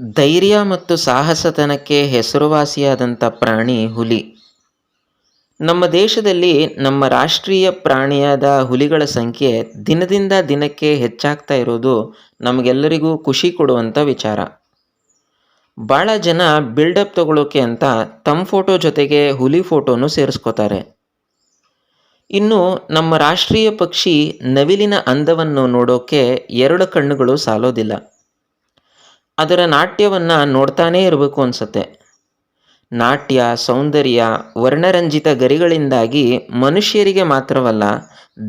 ಧೈರ್ಯ ಮತ್ತು ಸಾಹಸತನಕ್ಕೆ ಹೆಸರುವಾಸಿಯಾದಂಥ ಪ್ರಾಣಿ ಹುಲಿ. ನಮ್ಮ ದೇಶದಲ್ಲಿ ನಮ್ಮ ರಾಷ್ಟ್ರೀಯ ಪ್ರಾಣಿಯಾದ ಹುಲಿಗಳ ಸಂಖ್ಯೆ ದಿನದಿಂದ ದಿನಕ್ಕೆ ಹೆಚ್ಚಾಗ್ತಾ ಇರೋದು ನಮಗೆಲ್ಲರಿಗೂ ಖುಷಿ ಕೊಡುವಂಥ ವಿಚಾರ. ಭಾಳ ಜನ ಬಿಲ್ಡಪ್ ತಗೊಳ್ಳೋಕೆ ಅಂತ ತಮ್ಮ ಫೋಟೋ ಜೊತೆಗೆ ಹುಲಿ ಫೋಟೋನು ಸೇರಿಸ್ಕೋತಾರೆ. ಇನ್ನು ನಮ್ಮ ರಾಷ್ಟ್ರೀಯ ಪಕ್ಷಿ ನವಿಲಿನ ಅಂದವನ್ನು ನೋಡೋಕೆ ಎರಡು ಕಣ್ಣುಗಳು ಸಾಲೋದಿಲ್ಲ. ಅದರ ನಾಟ್ಯವನ್ನು ನೋಡ್ತಾನೇ ಇರಬೇಕು ಅನಿಸುತ್ತೆ. ನಾಟ್ಯ, ಸೌಂದರ್ಯ, ವರ್ಣರಂಜಿತ ಗರಿಗಳಿಂದಾಗಿ ಮನುಷ್ಯರಿಗೆ ಮಾತ್ರವಲ್ಲ,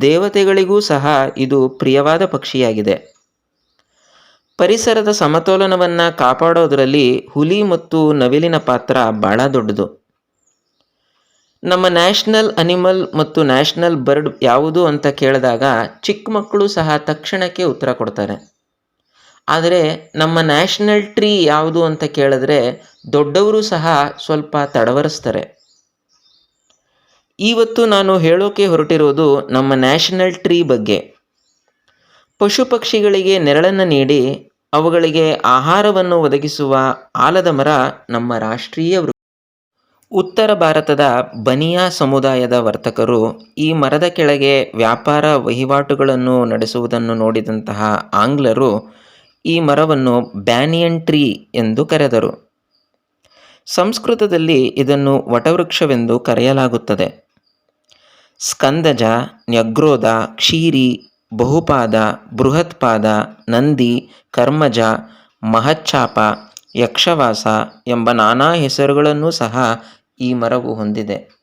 ದೇವತೆಗಳಿಗೂ ಸಹ ಇದು ಪ್ರಿಯವಾದ ಪಕ್ಷಿಯಾಗಿದೆ. ಪರಿಸರದ ಸಮತೋಲನವನ್ನು ಕಾಪಾಡೋದರಲ್ಲಿ ಹುಲಿ ಮತ್ತು ನವಿಲಿನ ಪಾತ್ರ ಭಾಳ ದೊಡ್ಡದು. ನಮ್ಮ ನ್ಯಾಷನಲ್ ಅನಿಮಲ್ ಮತ್ತು ನ್ಯಾಷನಲ್ ಬರ್ಡ್ ಯಾವುದು ಅಂತ ಕೇಳಿದಾಗ ಚಿಕ್ಕ ಮಕ್ಕಳು ಸಹ ತಕ್ಷಣಕ್ಕೆ ಉತ್ತರ ಕೊಡ್ತಾರೆ. ಆದರೆ ನಮ್ಮ ನ್ಯಾಷನಲ್ ಟ್ರೀ ಯಾವುದು ಅಂತ ಕೇಳಿದ್ರೆ ದೊಡ್ಡವರು ಸಹ ಸ್ವಲ್ಪ ತಡವರಿಸ್ತಾರೆ. ಇವತ್ತು ನಾನು ಹೇಳೋಕೆ ಹೊರಟಿರೋದು ನಮ್ಮ ನ್ಯಾಷನಲ್ ಟ್ರೀ ಬಗ್ಗೆ. ಪಶು ಪಕ್ಷಿಗಳಿಗೆ ನೆರಳನ್ನು ನೀಡಿ ಅವುಗಳಿಗೆ ಆಹಾರವನ್ನು ಒದಗಿಸುವ ಆಲದ ಮರ ನಮ್ಮ ರಾಷ್ಟ್ರೀಯ ವೃ ಉತ್ತರ ಭಾರತದ ಬನಿಯಾ ಸಮುದಾಯದ ವರ್ತಕರು ಈ ಮರದ ಕೆಳಗೆ ವ್ಯಾಪಾರ ವಹಿವಾಟುಗಳನ್ನು ನಡೆಸುವುದನ್ನು ನೋಡಿದಂತಹ ಆಂಗ್ಲರು ಈ ಮರವನ್ನು ಬ್ಯಾನಿಯನ್ ಟ್ರೀ ಎಂದು ಕರೆದರು. ಸಂಸ್ಕೃತದಲ್ಲಿ ಇದನ್ನು ವಟವೃಕ್ಷವೆಂದು ಕರೆಯಲಾಗುತ್ತದೆ. ಸ್ಕಂದಜ ನ್ಯಗ್ರೋಧ ಕ್ಷೀರಿ, ಬಹುಪಾದ, ಬೃಹತ್ಪಾದ, ನಂದಿ, ಕರ್ಮಜ, ಮಹಚ್ಛಾಪ, ಯಕ್ಷವಾಸ ಎಂಬ ನಾನಾ ಹೆಸರುಗಳನ್ನು ಸಹ ಈ ಮರವು ಹೊಂದಿದೆ.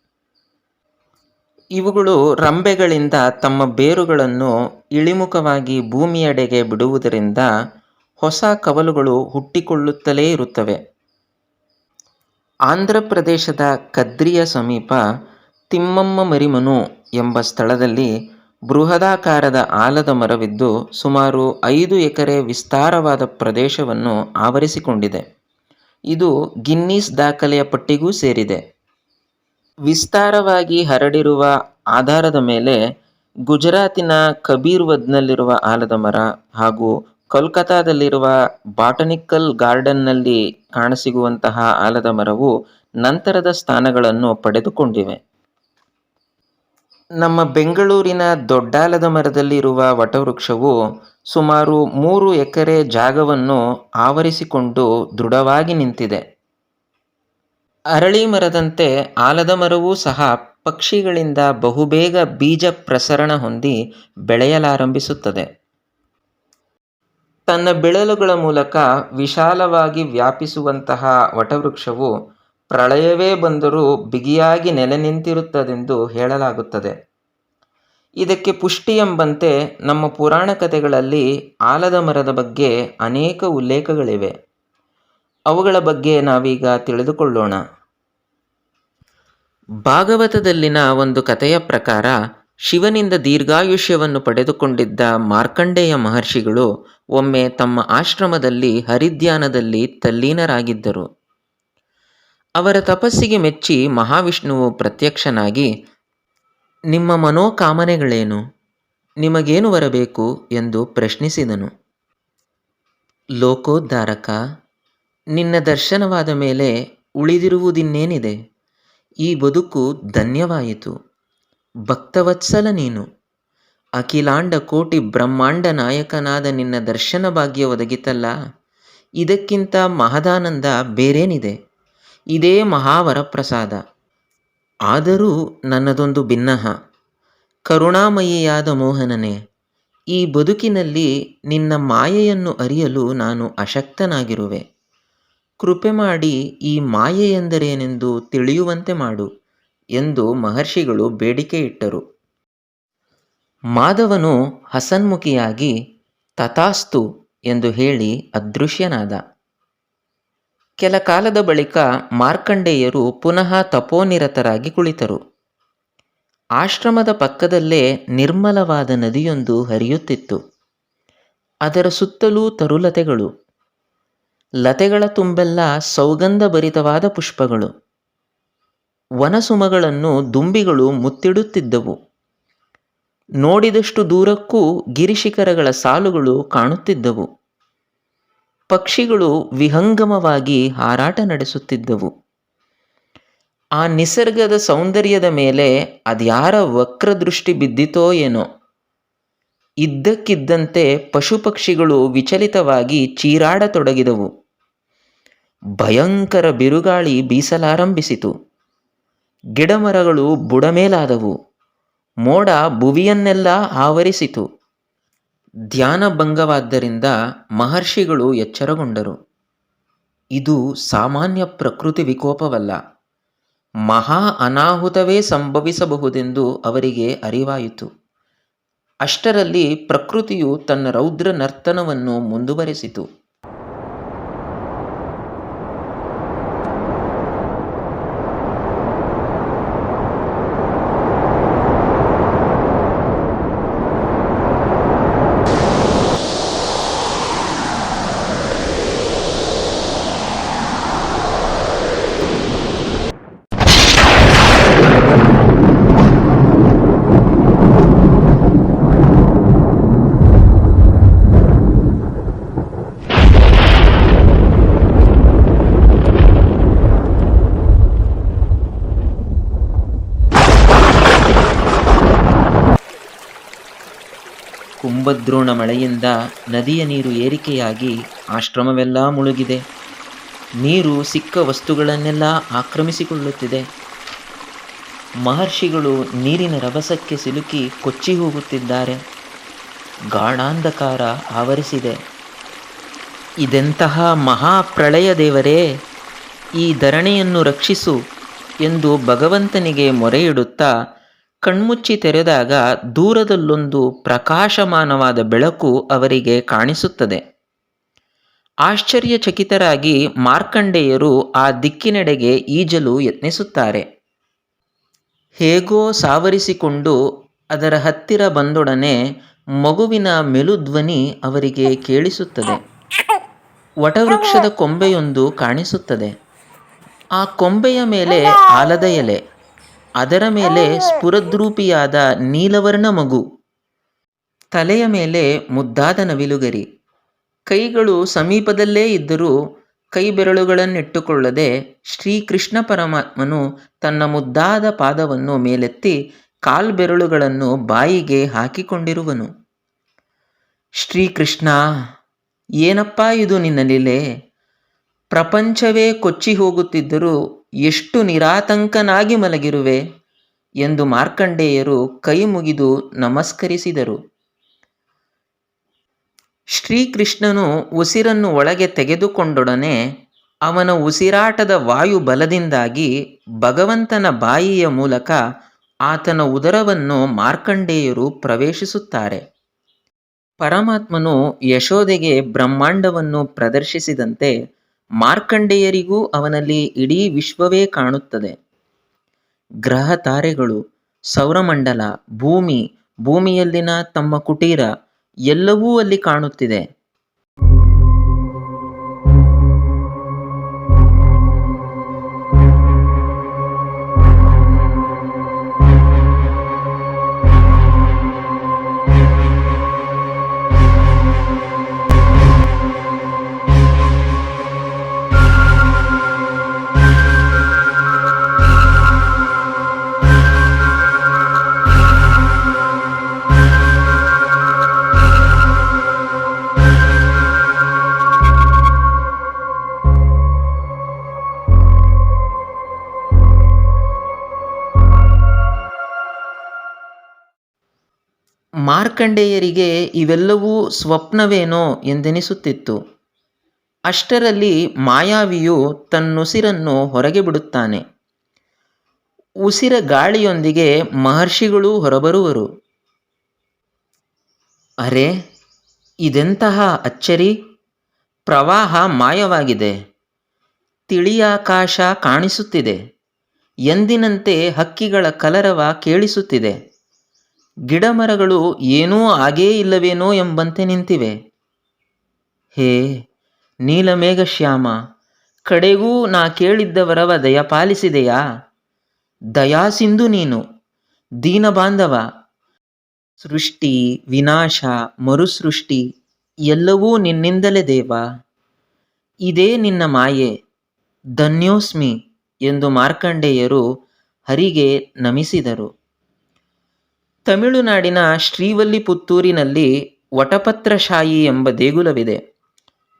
ಇವುಗಳು ರಂಬೆಗಳಿಂದ ತಮ್ಮ ಬೇರುಗಳನ್ನು ಇಳಿಮುಖವಾಗಿ ಭೂಮಿಯೆಡೆಗೆ ಬಿಡುವುದರಿಂದ ಹೊಸ ಕವಲುಗಳು ಹುಟ್ಟಿಕೊಳ್ಳುತ್ತಲೇ ಇರುತ್ತವೆ. ಆಂಧ್ರ ಪ್ರದೇಶದ ಕದ್ರಿಯ ಸಮೀಪ ತಿಮ್ಮಮ್ಮ ಮರಿಮನು ಎಂಬ ಸ್ಥಳದಲ್ಲಿ ಬೃಹದಾಕಾರದ ಆಲದ ಮರವಿದ್ದು ಸುಮಾರು ಐದು ಎಕರೆ ವಿಸ್ತಾರವಾದ ಪ್ರದೇಶವನ್ನು ಆವರಿಸಿಕೊಂಡಿದೆ. ಇದು ಗಿನ್ನೀಸ್ ದಾಖಲೆಯ ಪಟ್ಟಿಗೂ ಸೇರಿದೆ. ವಿಸ್ತಾರವಾಗಿ ಹರಡಿರುವ ಆಧಾರದ ಮೇಲೆ ಗುಜರಾತಿನ ಕಬೀರ್ವದ್ನಲ್ಲಿರುವ ಆಲದ ಮರ ಹಾಗೂ ಕೋಲ್ಕತಾದಲ್ಲಿರುವ ಬಾಟನಿಕಲ್ ಗಾರ್ಡನ್ನಲ್ಲಿ ಕಾಣಸಿಗುವಂತಹ ಆಲದ ಮರವು ನಂತರದ ಸ್ಥಾನಗಳನ್ನು ಪಡೆದುಕೊಂಡಿವೆ. ನಮ್ಮ ಬೆಂಗಳೂರಿನ ದೊಡ್ಡಾಲದ ಮರದಲ್ಲಿರುವ ವಟವೃಕ್ಷವು ಸುಮಾರು ಮೂರು ಎಕರೆ ಜಾಗವನ್ನು ಆವರಿಸಿಕೊಂಡು ದೃಢವಾಗಿ ನಿಂತಿದೆ. ಅರಳಿ ಮರದಂತೆ ಆಲದ ಮರವೂ ಸಹ ಪಕ್ಷಿಗಳಿಂದ ಬಹುಬೇಗ ಬೀಜ ಪ್ರಸರಣ ಹೊಂದಿ ಬೆಳೆಯಲಾರಂಭಿಸುತ್ತದೆ. ತನ್ನ ಬಿಳಲುಗಳ ಮೂಲಕ ವಿಶಾಲವಾಗಿ ವ್ಯಾಪಿಸುವಂತಹ ವಟವೃಕ್ಷವು ಪ್ರಳಯವೇ ಬಂದರೂ ಬಿಗಿಯಾಗಿ ನೆಲೆ ನಿಂತಿರುತ್ತದೆಂದು ಹೇಳಲಾಗುತ್ತದೆ. ಇದಕ್ಕೆ ಪುಷ್ಟಿ ಎಂಬಂತೆ ನಮ್ಮ ಪುರಾಣ ಕಥೆಗಳಲ್ಲಿ ಆಲದ ಮರದ ಬಗ್ಗೆ ಅನೇಕ ಉಲ್ಲೇಖಗಳಿವೆ. ಅವುಗಳ ಬಗ್ಗೆ ನಾವೀಗ ತಿಳಿದುಕೊಳ್ಳೋಣ. ಭಾಗವತದಲ್ಲಿನ ಒಂದು ಕಥೆಯ ಪ್ರಕಾರ ಶಿವನಿಂದ ದೀರ್ಘಾಯುಷ್ಯವನ್ನು ಪಡೆದುಕೊಂಡಿದ್ದ ಮಾರ್ಕಂಡೇಯ ಮಹರ್ಷಿಗಳು ಒಮ್ಮೆ ತಮ್ಮ ಆಶ್ರಮದಲ್ಲಿ ಹರಿದ್ಯಾನದಲ್ಲಿ ತಲ್ಲೀನರಾಗಿದ್ದರು. ಅವರ ತಪಸ್ಸಿಗೆ ಮೆಚ್ಚಿ ಮಹಾವಿಷ್ಣುವು ಪ್ರತ್ಯಕ್ಷನಾಗಿ, ನಿಮ್ಮ ಮನೋಕಾಮನೆಗಳೇನು? ನಿಮಗೇನು ಬರಬೇಕು ಎಂದು ಪ್ರಶ್ನಿಸಿದನು. ಲೋಕೋದ್ಧಾರಕ, ನಿನ್ನ ದರ್ಶನವಾದ ಮೇಲೆ ಉಳಿದಿರುವುದಿನ್ನೇನಿದೆ? ಈ ಬದುಕು ಧನ್ಯವಾಯಿತು. ಭಕ್ತವತ್ಸಲ ನೀನು. ಅಖಿಲಾಂಡ ಕೋಟಿ ಬ್ರಹ್ಮಾಂಡ ನಾಯಕನಾದ ನಿನ್ನ ದರ್ಶನ ಭಾಗ್ಯ ಒದಗಿತಲ್ಲ. ಇದಕ್ಕಿಂತ ಮಹದಾನಂದ ಬೇರೇನಿದೆ? ಇದೇ ಮಹಾವರಪ್ರಸಾದ ಆದರೂ ನನ್ನದೊಂದು ಭಿನ್ನಹ ಕರುಣಾಮಯಿಯಾದ ಮೋಹನನೇ, ಈ ಬದುಕಿನಲ್ಲಿ ನಿನ್ನ ಮಾಯೆಯನ್ನು ಅರಿಯಲು ನಾನು ಅಶಕ್ತನಾಗಿರುವೆ. ಕೃಪೆ ಮಾಡಿ ಈ ಮಾಯೆ ಎಂದರೇನೆಂದು ತಿಳಿಯುವಂತೆ ಮಾಡು. ಎಂದು ಮಹರ್ಷಿಗಳು ಬೇಡಿಕೆ ಇಟ್ಟರು ಮಾಧವನು ಹಸನ್ಮುಖಿಯಾಗಿ ತಥಾಸ್ತು ಎಂದು ಹೇಳಿ ಅದೃಶ್ಯನಾದ. ಕೆಲ ಕಾಲದ ಬಳಿಕ ಮಾರ್ಕಂಡೇಯರು ಪುನಃ ತಪೋನಿರತರಾಗಿ ಕುಳಿತರು. ಆಶ್ರಮದ ಪಕ್ಕದಲ್ಲೇ ನಿರ್ಮಲವಾದ ನದಿಯೊಂದು ಹರಿಯುತ್ತಿತ್ತು. ಅದರ ಸುತ್ತಲೂ ತರುಲತೆಗಳು. ಲತೆಗಳ ತುಂಬೆಲ್ಲ ಸೌಗಂಧಭರಿತವಾದ ಪುಷ್ಪಗಳು. ವನಸುಮಗಳನ್ನು ದುಂಬಿಗಳು ಮುತ್ತಿಡುತ್ತಿದ್ದವು. ನೋಡಿದಷ್ಟು ದೂರಕ್ಕೂ ಗಿರಿಶಿಖರಗಳ ಸಾಲುಗಳು ಕಾಣುತ್ತಿದ್ದವು. ಪಕ್ಷಿಗಳು ವಿಹಂಗಮವಾಗಿ ಹಾರಾಟ ನಡೆಸುತ್ತಿದ್ದವು. ಆ ನಿಸರ್ಗದ ಸೌಂದರ್ಯದ ಮೇಲೆ ಅದ್ಯಾರ ವಕ್ರದೃಷ್ಟಿ ಬಿದ್ದಿತೋ ಏನೋ. ಇದ್ದಕ್ಕಿದ್ದಂತೆ ಪಶು ಪಕ್ಷಿಗಳು ವಿಚಲಿತವಾಗಿ ಚೀರಾಡತೊಡಗಿದವು. ಭಯಂಕರ ಬಿರುಗಾಳಿ ಬೀಸಲಾರಂಭಿಸಿತು. ಗಿಡಮರಗಳು ಬುಡಮೇಲಾದವು. ಮೋಡ ಭುವಿಯನ್ನೆಲ್ಲ ಆವರಿಸಿತು. ಧ್ಯಾನಭಂಗವಾದ್ದರಿಂದ ಮಹರ್ಷಿಗಳು ಎಚ್ಚರಗೊಂಡರು. ಇದು ಸಾಮಾನ್ಯ ಪ್ರಕೃತಿ ವಿಕೋಪವಲ್ಲ. ಮಹಾ ಅನಾಹುತವೇ ಸಂಭವಿಸಬಹುದೆಂದು ಅವರಿಗೆ ಅರಿವಾಯಿತು. ಅಷ್ಟರಲ್ಲಿ ಪ್ರಕೃತಿಯು ತನ್ನ ರೌದ್ರ ನರ್ತನವನ್ನು ಮುಂದುವರೆಸಿತು. ಕುಂಭದ್ರೋಣ ಮಳೆಯಿಂದ ನದಿಯ ನೀರು ಏರಿಕೆಯಾಗಿ ಆಶ್ರಮವೆಲ್ಲ ಮುಳುಗಿದೆ. ನೀರು ಸಿಕ್ಕ ವಸ್ತುಗಳನ್ನೆಲ್ಲ ಆಕ್ರಮಿಸಿಕೊಳ್ಳುತ್ತಿದೆ. ಮಹರ್ಷಿಗಳು ನೀರಿನ ರಭಸಕ್ಕೆ ಸಿಲುಕಿ ಕೊಚ್ಚಿ ಹೋಗುತ್ತಿದ್ದಾರೆ. ಗಾಢಾಂಧಕಾರ ಆವರಿಸಿದೆ. ಇದೆಂತಹ ಮಹಾಪ್ರಳಯ ದೇವರೇ, ಈ ಧರಣಿಯನ್ನು ರಕ್ಷಿಸು ಎಂದು ಭಗವಂತನಿಗೆ ಮೊರೆಯಿಡುತ್ತಾ ಕಣ್ಮುಚ್ಚಿ ತೆರೆದಾಗ ದೂರದಲ್ಲೊಂದು ಪ್ರಕಾಶಮಾನವಾದ ಬೆಳಕು ಅವರಿಗೆ ಕಾಣಿಸುತ್ತದೆ. ಆಶ್ಚರ್ಯಚಕಿತರಾಗಿ ಮಾರ್ಕಂಡೇಯರು ಆ ದಿಕ್ಕಿನೆಡೆಗೆ ಈಜಲು ಯತ್ನಿಸುತ್ತಾರೆ. ಹೇಗೋ ಸಾವರಿಸಿಕೊಂಡು ಅದರ ಹತ್ತಿರ ಬಂದೊಡನೆ ಮಗುವಿನ ಮೆಲುಧ್ವನಿ ಅವರಿಗೆ ಕೇಳಿಸುತ್ತದೆ. ವಟವೃಕ್ಷದ ಕೊಂಬೆಯೊಂದು ಕಾಣಿಸುತ್ತದೆ. ಆ ಕೊಂಬೆಯ ಮೇಲೆ ಆಲದ ಎಲೆ ಅದರ ಮೇಲೆ ಸ್ಫುರದ್ರೂಪಿಯಾದ ನೀಲವರ್ಣ ಮಗು. ತಲೆಯ ಮೇಲೆ ಮುದ್ದಾದ ನವಿಲುಗರಿ. ಕೈಗಳು ಸಮೀಪದಲ್ಲೇ ಇದ್ದರೂ ಕೈ ಬೆರಳುಗಳನ್ನಿಟ್ಟುಕೊಳ್ಳದೆ ಶ್ರೀಕೃಷ್ಣ ಪರಮಾತ್ಮನು ತನ್ನ ಮುದ್ದಾದ ಪಾದವನ್ನು ಮೇಲೆತ್ತಿ ಕಾಲ್ಬೆರಳುಗಳನ್ನು ಬಾಯಿಗೆ ಹಾಕಿಕೊಂಡಿರುವನು. ಶ್ರೀಕೃಷ್ಣ ಏನಪ್ಪಾ ಇದು ನಿನ್ನ ಲೀಲೆ? ಪ್ರಪಂಚವೇ ಕೊಚ್ಚಿ ಹೋಗುತ್ತಿದ್ದರೂ ಎಷ್ಟು ನಿರಾತಂಕನಾಗಿ ಮಲಗಿರುವೆ ಎಂದು ಮಾರ್ಕಂಡೇಯರು ಕೈ ಮುಗಿದು ನಮಸ್ಕರಿಸಿದರು. ಶ್ರೀಕೃಷ್ಣನು ಉಸಿರನ್ನು ಒಳಗೆ ತೆಗೆದುಕೊಂಡೊಡನೆ ಅವನ ಉಸಿರಾಟದ ವಾಯು ಬಲದಿಂದಾಗಿ ಭಗವಂತನ ಬಾಯಿಯ ಮೂಲಕ ಆತನ ಉದರವನ್ನು ಮಾರ್ಕಂಡೇಯರು ಪ್ರವೇಶಿಸುತ್ತಾರೆ. ಪರಮಾತ್ಮನು ಯಶೋದೆಗೆ ಬ್ರಹ್ಮಾಂಡವನ್ನು ಪ್ರದರ್ಶಿಸಿದಂತೆ ಮಾರ್ಕಂಡೇಯರಿಗೂ ಅವನಲ್ಲಿ ಇಡೀ ವಿಶ್ವವೇ ಕಾಣುತ್ತದೆ. ಗ್ರಹ ತಾರೆಗಳು, ಸೌರಮಂಡಲ, ಭೂಮಿ, ಭೂಮಿಯಲ್ಲಿನ ತಮ್ಮ ಕುಟೀರ ಎಲ್ಲವೂ ಅಲ್ಲಿ ಕಾಣುತ್ತಿದೆ. ಮಾರ್ಕಂಡೇಯರಿಗೆ ಇವೆಲ್ಲವೂ ಸ್ವಪ್ನವೇನೋ ಎಂದೆನಿಸುತ್ತಿತ್ತು. ಅಷ್ಟರಲ್ಲಿ ಮಾಯಾವಿಯು ತನ್ನುಸಿರನ್ನು ಹೊರಗೆ ಬಿಡುತ್ತಾನೆ. ಉಸಿರ ಗಾಳಿಯೊಂದಿಗೆ ಮಹರ್ಷಿಗಳೂ ಹೊರಬರುವರು. ಅರೆ, ಇದೆಂತಹ ಅಚ್ಚರಿ? ಪ್ರವಾಹ ಮಾಯವಾಗಿದೆ. ತಿಳಿಯಾಕಾಶ ಕಾಣಿಸುತ್ತಿದೆ. ಎಂದಿನಂತೆ ಹಕ್ಕಿಗಳ ಕಲರವ ಕೇಳಿಸುತ್ತಿದೆ. ಗಿಡಮರಗಳು ಏನೂ ಆಗೇ ಇಲ್ಲವೇನೋ ಎಂಬಂತೆ ನಿಂತಿವೆ. ಹೇ ನೀಲಮೇಘ ಶ್ಯಾಮ ಕಡೆಗೂ ನಾ ಕೇಳಿದ್ದವರವ ದಯಾ ದಯಾಸಿಂಧು ನೀನು, ದೀನಬಾಂಧವ, ಸೃಷ್ಟಿ, ವಿನಾಶ, ಮರುಸೃಷ್ಟಿ, ಎಲ್ಲವೂ ನಿನ್ನಿಂದಲೇ ದೇವ. ಇದೇ ನಿನ್ನ ಮಾಯೆ, ಧನ್ಯೋಸ್ಮಿ ಎಂದು ಮಾರ್ಕಂಡೇಯರು ಹರಿಗೆ ನಮಿಸಿದರು. ತಮಿಳುನಾಡಿನ ಶ್ರೀವಲ್ಲಿಪುತ್ತೂರಿನಲ್ಲಿ ವಟಪತ್ರಶಾಯಿ ಎಂಬ ದೇಗುಲವಿದೆ.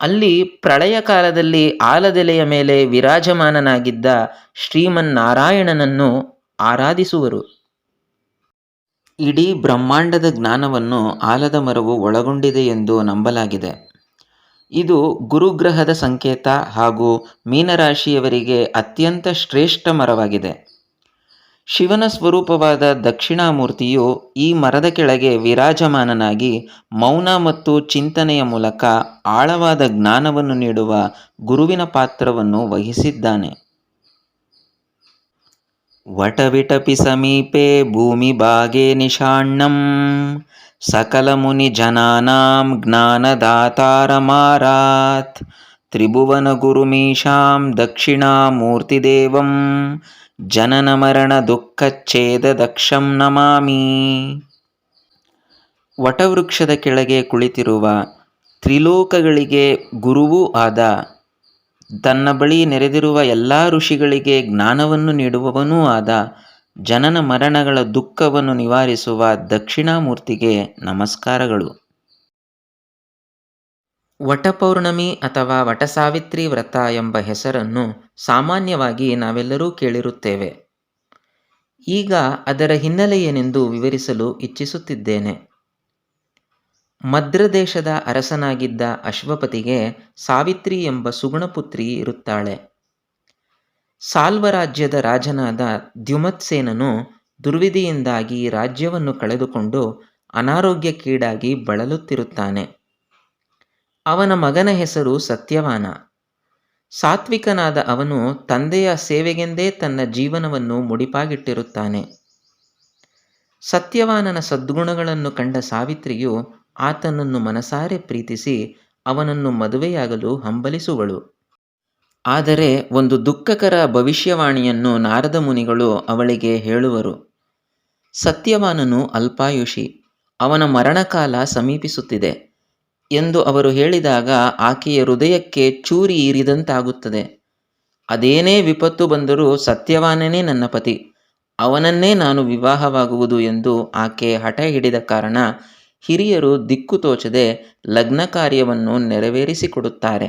ಅಲ್ಲಿ ಪ್ರಳಯ ಕಾಲದಲ್ಲಿ ಆಲದೆಲೆಯ ಮೇಲೆ ವಿರಾಜಮಾನನಾಗಿದ್ದ ಶ್ರೀಮನ್ನಾರಾಯಣನನ್ನು ಆರಾಧಿಸುವರು. ಇಡೀ ಬ್ರಹ್ಮಾಂಡದ ಜ್ಞಾನವನ್ನು ಆಲದ ಮರವು ಒಳಗೊಂಡಿದೆ ಎಂದು ನಂಬಲಾಗಿದೆ. ಇದು ಗುರುಗ್ರಹದ ಸಂಕೇತ ಹಾಗೂ ಮೀನರಾಶಿಯವರಿಗೆ ಅತ್ಯಂತ ಶ್ರೇಷ್ಠ ಮರವಾಗಿದೆ. ಶಿವನ ಸ್ವರೂಪವಾದ ದಕ್ಷಿಣಾಮೂರ್ತಿಯು ಈ ಮರದ ಕೆಳಗೆ ವಿರಾಜಮಾನನಾಗಿ ಮೌನ ಮತ್ತು ಚಿಂತನೆಯ ಮೂಲಕ ಆಳವಾದ ಜ್ಞಾನವನ್ನು ನೀಡುವ ಗುರುವಿನ ಪಾತ್ರವನ್ನು ವಹಿಸಿದ್ದಾನೆ. ವಟವಿಟಪಿ ಸಮೀಪೆ ಭೂಮಿ ಭಾಗೆ ನಿಷಾಣ್ಣಂ ಸಕಲ ಮುನಿ ಜನಾನಾಂ ಜ್ಞಾನದಾತಾರಮಾರಾತ್ ತ್ರಿಭುವನ ಗುರುಮೀಶಾಂ ದಕ್ಷಿಣಾಮೂರ್ತಿದೇವಂ ಜನನ ಮರಣ ದುಃಖಚ್ಛೇದ ದಕ್ಷಂ ನಮಾಮಿ. ವಟವೃಕ್ಷದ ಕೆಳಗೆ ಕುಳಿತಿರುವ ತ್ರಿಲೋಕಗಳಿಗೆ ಗುರುವೂ ಆದ ತನ್ನ ಬಳಿ ನೆರೆದಿರುವ ಎಲ್ಲ ಋಷಿಗಳಿಗೆ ಜ್ಞಾನವನ್ನು ನೀಡುವವನೂ ಆದ ಜನನ ಮರಣಗಳ ದುಃಖವನ್ನು ನಿವಾರಿಸುವ ದಕ್ಷಿಣಾಮೂರ್ತಿಗೆ ನಮಸ್ಕಾರಗಳು. ವಟಪೌರ್ಣಮಿ ಅಥವಾ ವಟಸಾವಿತ್ರಿ ವ್ರತ ಎಂಬ ಹೆಸರನ್ನು ಸಾಮಾನ್ಯವಾಗಿ ನಾವೆಲ್ಲರೂ ಕೇಳಿರುತ್ತೇವೆ. ಈಗ ಅದರ ಹಿನ್ನೆಲೆ ಏನೆಂದು ವಿವರಿಸಲು ಇಚ್ಛಿಸುತ್ತಿದ್ದೇನೆ. ಮದ್ರದೇಶದ ಅರಸನಾಗಿದ್ದ ಅಶ್ವಪತಿಗೆ ಸಾವಿತ್ರಿ ಎಂಬ ಸುಗುಣಪುತ್ರಿ ಇರುತ್ತಾಳೆ. ಸಾಲ್ವರಾಜ್ಯದ ರಾಜನಾದ ದ್ಯುಮತ್ಸೇನನು ದುರ್ವಿಧಿಯಿಂದಾಗಿ ರಾಜ್ಯವನ್ನು ಕಳೆದುಕೊಂಡು ಅನಾರೋಗ್ಯಕ್ಕೀಡಾಗಿ ಬಳಲುತ್ತಿರುತ್ತಾನೆ. ಅವನ ಮಗನ ಹೆಸರು ಸತ್ಯವಾನ. ಸಾತ್ವಿಕನಾದ ಅವನು ತಂದೆಯ ಸೇವೆಗೆಂದೇ ತನ್ನ ಜೀವನವನ್ನು ಮುಡಿಪಾಗಿಟ್ಟಿರುತ್ತಾನೆ. ಸತ್ಯವಾನನ ಸದ್ಗುಣಗಳನ್ನು ಕಂಡ ಸಾವಿತ್ರಿಯು ಆತನನ್ನು ಮನಸಾರೆ ಪ್ರೀತಿಸಿ ಅವನನ್ನು ಮದುವೆಯಾಗಲು ಹಂಬಲಿಸುವಳು. ಆದರೆ ಒಂದು ದುಃಖಕರ ಭವಿಷ್ಯವಾಣಿಯನ್ನು ನಾರದ ಮುನಿಗಳು ಅವಳಿಗೆ ಹೇಳುವರು. ಸತ್ಯವಾನನು ಅಲ್ಪಾಯುಷಿ, ಅವನ ಮರಣಕಾಲ ಸಮೀಪಿಸುತ್ತಿದೆ. ಎಂದು ಅವರು ಹೇಳಿದಾಗ ಆಕೆಯ ಹೃದಯಕ್ಕೆ ಚೂರಿ ಇರಿದಂತಾಗುತ್ತದೆ ಅದೇನೇ ವಿಪತ್ತು ಬಂದರೂ ಸತ್ಯವಾನನೇ ನನ್ನ ಪತಿ. ಅವನನ್ನೇ ನಾನು ವಿವಾಹವಾಗುವುದು ಎಂದು ಆಕೆ ಹಠ ಹಿಡಿದ ಕಾರಣ ಹಿರಿಯರು ದಿಕ್ಕು ತೋಚದೆ ಲಗ್ನ ಕಾರ್ಯವನ್ನು ನೆರವೇರಿಸಿಕೊಡುತ್ತಾರೆ.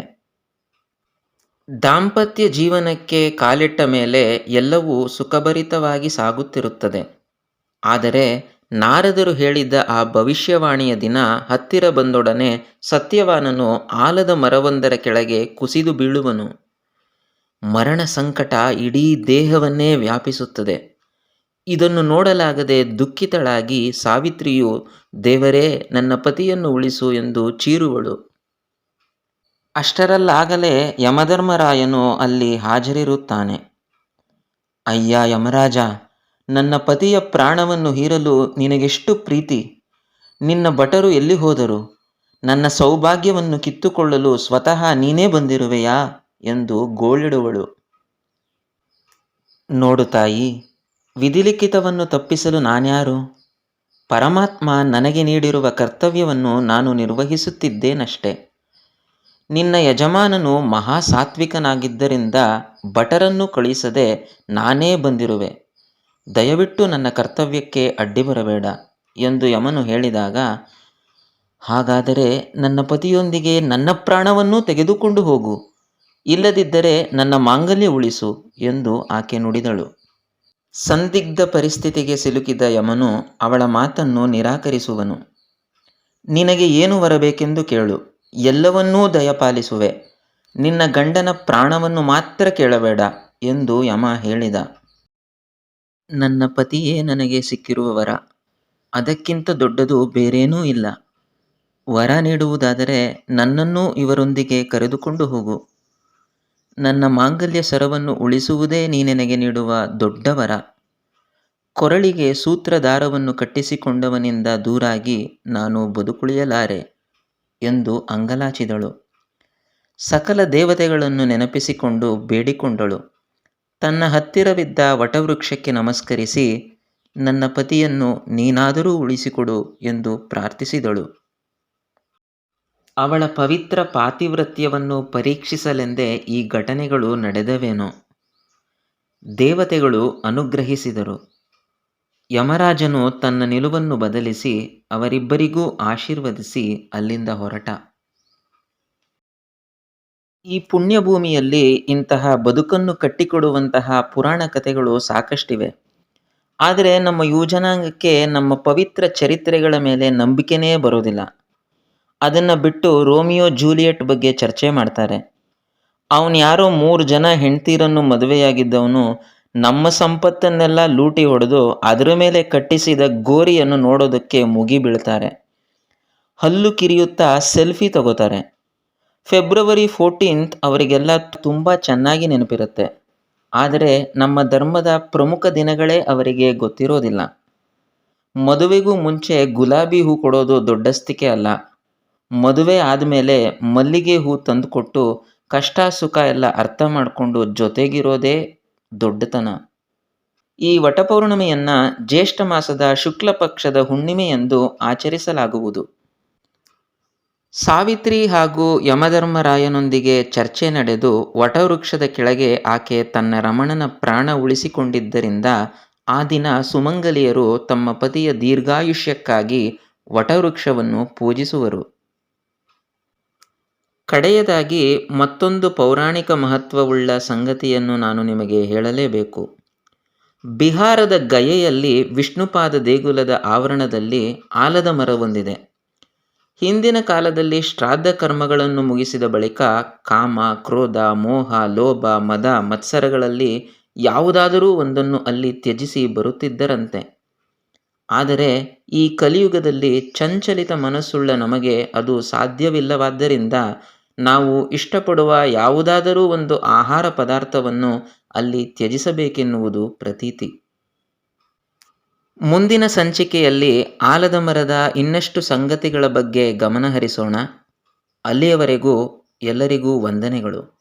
ದಾಂಪತ್ಯ ಜೀವನಕ್ಕೆ ಕಾಲಿಟ್ಟ ಮೇಲೆ ಎಲ್ಲವೂ ಸುಖಭರಿತವಾಗಿ ಸಾಗುತ್ತಿರುತ್ತದೆ. ಆದರೆ ನಾರದರು ಹೇಳಿದ್ದ ಆ ಭವಿಷ್ಯವಾಣಿಯ ದಿನ ಹತ್ತಿರ ಬಂದೊಡನೆ ಸತ್ಯವಾನನು ಆಲದ ಮರವೊಂದರ ಕೆಳಗೆ ಕುಸಿದು ಬೀಳುವನು. ಮರಣ ಸಂಕಟ ಇಡೀ ದೇಹವನ್ನೇ ವ್ಯಾಪಿಸುತ್ತದೆ. ಇದನ್ನು ನೋಡಲಾಗದೆ ದುಃಖಿತಳಾಗಿ ಸಾವಿತ್ರಿಯು, ದೇವರೇ, ನನ್ನ ಪತಿಯನ್ನು ಉಳಿಸು ಎಂದು ಚೀರುವಳು. ಅಷ್ಟರಲ್ಲಾಗಲೇ ಯಮಧರ್ಮರಾಯನು ಅಲ್ಲಿ ಹಾಜರಿರುತ್ತಾನೆ. ಅಯ್ಯ ಯಮರಾಜ ನನ್ನ ಪತಿಯ ಪ್ರಾಣವನ್ನು ಹೀರಲು ನಿನಗೆಷ್ಟು ಪ್ರೀತಿ? ನಿನ್ನ ಭಟರು ಎಲ್ಲಿ ಹೋದರು? ನನ್ನ ಸೌಭಾಗ್ಯವನ್ನು ಕಿತ್ತುಕೊಳ್ಳಲು ಸ್ವತಃ ನೀನೇ ಬಂದಿರುವೆಯಾ? ಎಂದು ಗೋಳಿಡುವಳು. ನೋಡು ತಾಯಿ, ವಿಧಿಲಿಖಿತವನ್ನು ತಪ್ಪಿಸಲು ನಾನ್ಯಾರು? ಪರಮಾತ್ಮ ನನಗೆ ನೀಡಿರುವ ಕರ್ತವ್ಯವನ್ನು ನಾನು ನಿರ್ವಹಿಸುತ್ತಿದ್ದೇನಷ್ಟೆ. ನಿನ್ನ ಯಜಮಾನನು ಮಹಾ ಸಾತ್ವಿಕನಾಗಿದ್ದರಿಂದ ಭಟರನ್ನು ಕಳಿಸದೆ ನಾನೇ ಬಂದಿರುವೆ. ದಯವಿಟ್ಟು ನನ್ನ ಕರ್ತವ್ಯಕ್ಕೆ ಅಡ್ಡಿ ಬರಬೇಡ ಎಂದು ಯಮನು ಹೇಳಿದಾಗ, ಹಾಗಾದರೆ ನನ್ನ ಪತಿಯೊಂದಿಗೆ ನನ್ನ ಪ್ರಾಣವನ್ನೂ ತೆಗೆದುಕೊಂಡು ಹೋಗು, ಇಲ್ಲದಿದ್ದರೆ ನನ್ನ ಮಾಂಗಲ್ಯ ಉಳಿಸು ಎಂದು ಆಕೆ ನುಡಿದಳು. ಸಂದಿಗ್ಧ ಪರಿಸ್ಥಿತಿಗೆ ಸಿಲುಕಿದ ಯಮನು ಅವಳ ಮಾತನ್ನು ನಿರಾಕರಿಸುವನು. ನಿನಗೆ ಏನು ಬರಬೇಕೆಂದು ಕೇಳು, ಎಲ್ಲವನ್ನೂ ದಯಪಾಲಿಸುವೆ. ನಿನ್ನ ಗಂಡನ ಪ್ರಾಣವನ್ನು ಮಾತ್ರ ಕೇಳಬೇಡ ಎಂದು ಯಮ ಹೇಳಿದ. ನನ್ನ ಪತಿಯೇ ನನಗೆ ಸಿಕ್ಕಿರುವ ವರ ಅದಕ್ಕಿಂತ ದೊಡ್ಡದು ಬೇರೇನೂ ಇಲ್ಲ. ವರ ನೀಡುವುದಾದರೆ ನನ್ನನ್ನೂ ಇವರೊಂದಿಗೆ ಕರೆದುಕೊಂಡು ಹೋಗು. ನನ್ನ ಮಾಂಗಲ್ಯ ಸರವನ್ನು ಉಳಿಸುವುದೇ ನೀನೆನಗೆ ನೀಡುವ ದೊಡ್ಡ ವರ. ಕೊರಳಿಗೆ ಸೂತ್ರಧಾರವನ್ನು ಕಟ್ಟಿಸಿಕೊಂಡವನಿಂದ ದೂರಾಗಿ ನಾನು ಬದುಕುಳಿಯಲಾರೆ ಎಂದು ಅಂಗಲಾಚಿದಳು. ಸಕಲ ದೇವತೆಗಳನ್ನು ನೆನಪಿಸಿಕೊಂಡು ಬೇಡಿಕೊಂಡಳು. ತನ್ನ ಹತ್ತಿರವಿದ್ದ ವಟವೃಕ್ಷಕ್ಕೆ ನಮಸ್ಕರಿಸಿ, ನನ್ನ ಪತಿಯನ್ನು ನೀನಾದರೂ ಉಳಿಸಿಕೊಡು ಎಂದು ಪ್ರಾರ್ಥಿಸಿದಳು. ಅವಳ ಪವಿತ್ರ ಪಾತಿವ್ರತ್ಯವನ್ನು ಪರೀಕ್ಷಿಸಲೆಂದೇ ಈ ಘಟನೆಗಳು ನಡೆದವೇನೋ. ದೇವತೆಗಳು ಅನುಗ್ರಹಿಸಿದರು. ಯಮರಾಜನು ತನ್ನ ನಿಲುವನ್ನು ಬದಲಿಸಿ ಅವರಿಬ್ಬರಿಗೂ ಆಶೀರ್ವದಿಸಿ ಅಲ್ಲಿಂದ ಹೊರಟ. ಈ ಪುಣ್ಯಭೂಮಿಯಲ್ಲಿ ಇಂತಹ ಬದುಕನ್ನು ಕಟ್ಟಿಕೊಡುವಂತಹ ಪುರಾಣ ಕಥೆಗಳು ಸಾಕಷ್ಟಿವೆ. ಆದರೆ ನಮ್ಮ ಯುವಜನಾಂಗಕ್ಕೆ ನಮ್ಮ ಪವಿತ್ರ ಚರಿತ್ರೆಗಳ ಮೇಲೆ ನಂಬಿಕೆನೇ ಬರೋದಿಲ್ಲ. ಅದನ್ನು ಬಿಟ್ಟು ರೋಮಿಯೋ ಜೂಲಿಯಟ್ ಬಗ್ಗೆ ಚರ್ಚೆ ಮಾಡ್ತಾರೆ. ಅವನು ಯಾರೋ ಮೂರು ಜನ ಹೆಂಡ್ತೀರನ್ನು ಮದುವೆಯಾಗಿದ್ದವನು ನಮ್ಮ ಸಂಪತ್ತನ್ನೆಲ್ಲ ಲೂಟಿ ಹೊಡೆದು ಅದರ ಮೇಲೆ ಕಟ್ಟಿಸಿದ ಗೋರಿಯನ್ನು ನೋಡೋದಕ್ಕೆ ಮುಗಿಬೀಳ್ತಾರೆ. ಹಲ್ಲು ಕಿರಿಯುತ್ತಾ ಸೆಲ್ಫಿ ತಗೋತಾರೆ. ಫೆಬ್ರವರಿ ಫೋರ್ಟೀನ್ತ್ ಅವರಿಗೆಲ್ಲ ತುಂಬ ಚೆನ್ನಾಗಿ ನೆನಪಿರುತ್ತೆ. ಆದರೆ ನಮ್ಮ ಧರ್ಮದ ಪ್ರಮುಖ ದಿನಗಳೇ ಅವರಿಗೆ ಗೊತ್ತಿರೋದಿಲ್ಲ. ಮದುವೆಗೂ ಮುಂಚೆ ಗುಲಾಬಿ ಹೂ ಕೊಡೋದು ದೊಡ್ಡಸ್ತಿಕೆ ಅಲ್ಲ. ಮದುವೆ ಆದಮೇಲೆ ಮಲ್ಲಿಗೆ ಹೂ ತಂದುಕೊಟ್ಟು ಕಷ್ಟ ಸುಖ ಎಲ್ಲ ಅರ್ಥ ಮಾಡಿಕೊಂಡು ಜೊತೆಗಿರೋದೇ ದೊಡ್ಡತನ. ಈ ವಟಪೌರ್ಣಿಮೆಯನ್ನು ಜ್ಯೇಷ್ಠ ಮಾಸದ ಶುಕ್ಲ ಪಕ್ಷದ ಹುಣ್ಣಿಮೆಯೆಂದು ಆಚರಿಸಲಾಗುವುದು. ಸಾವಿತ್ರಿ ಹಾಗೂ ಯಮಧರ್ಮರಾಯನೊಂದಿಗೆ ಚರ್ಚೆ ನಡೆದು ವಟವೃಕ್ಷದ ಕೆಳಗೆ ಆಕೆ ತನ್ನ ರಮಣನ ಪ್ರಾಣ ಉಳಿಸಿಕೊಂಡಿದ್ದರಿಂದ ಆ ದಿನ ಸುಮಂಗಲಿಯರು ತಮ್ಮ ಪತಿಯ ದೀರ್ಘಾಯುಷ್ಯಕ್ಕಾಗಿ ವಟವೃಕ್ಷವನ್ನು ಪೂಜಿಸುವರು. ಕಡೆಯದಾಗಿ ಮತ್ತೊಂದು ಪೌರಾಣಿಕ ಮಹತ್ವವುಳ್ಳ ಸಂಗತಿಯನ್ನು ನಾನು ನಿಮಗೆ ಹೇಳಲೇಬೇಕು. ಬಿಹಾರದ ಗಯೆಯಲ್ಲಿ ವಿಷ್ಣುಪಾದ ದೇಗುಲದ ಆವರಣದಲ್ಲಿ ಆಲದ ಮರವೊಂದಿದೆ ಹಿಂದಿನ ಕಾಲದಲ್ಲಿ ಶ್ರಾದ್ದ ಕರ್ಮಗಳನ್ನು ಮುಗಿಸಿದ ಬಳಿಕ ಕಾಮ, ಕ್ರೋಧ, ಮೋಹ, ಲೋಭ, ಮದ, ಮತ್ಸರಗಳಲ್ಲಿ ಯಾವುದಾದರೂ ಒಂದನ್ನು ಅಲ್ಲಿ ತ್ಯಜಿಸಿ ಬರುತ್ತಿದ್ದರಂತೆ. ಆದರೆ ಈ ಕಲಿಯುಗದಲ್ಲಿ ಚಂಚಲಿತ ಮನಸ್ಸುಳ್ಳ ನಮಗೆ ಅದು ಸಾಧ್ಯವಿಲ್ಲವಾದ್ದರಿಂದ ನಾವು ಇಷ್ಟಪಡುವ ಯಾವುದಾದರೂ ಒಂದು ಆಹಾರ ಪದಾರ್ಥವನ್ನು ಅಲ್ಲಿ ತ್ಯಜಿಸಬೇಕೆನ್ನುವುದು ಪ್ರತೀತಿ. ಮುಂದಿನ ಸಂಚಿಕೆಯಲ್ಲಿ ಆಲದ ಮರದ ಇನ್ನಷ್ಟು ಸಂಗತಿಗಳ ಬಗ್ಗೆ ಗಮನಹರಿಸೋಣ. ಅಲ್ಲಿಯವರೆಗೂ ಎಲ್ಲರಿಗೂ ವಂದನೆಗಳು.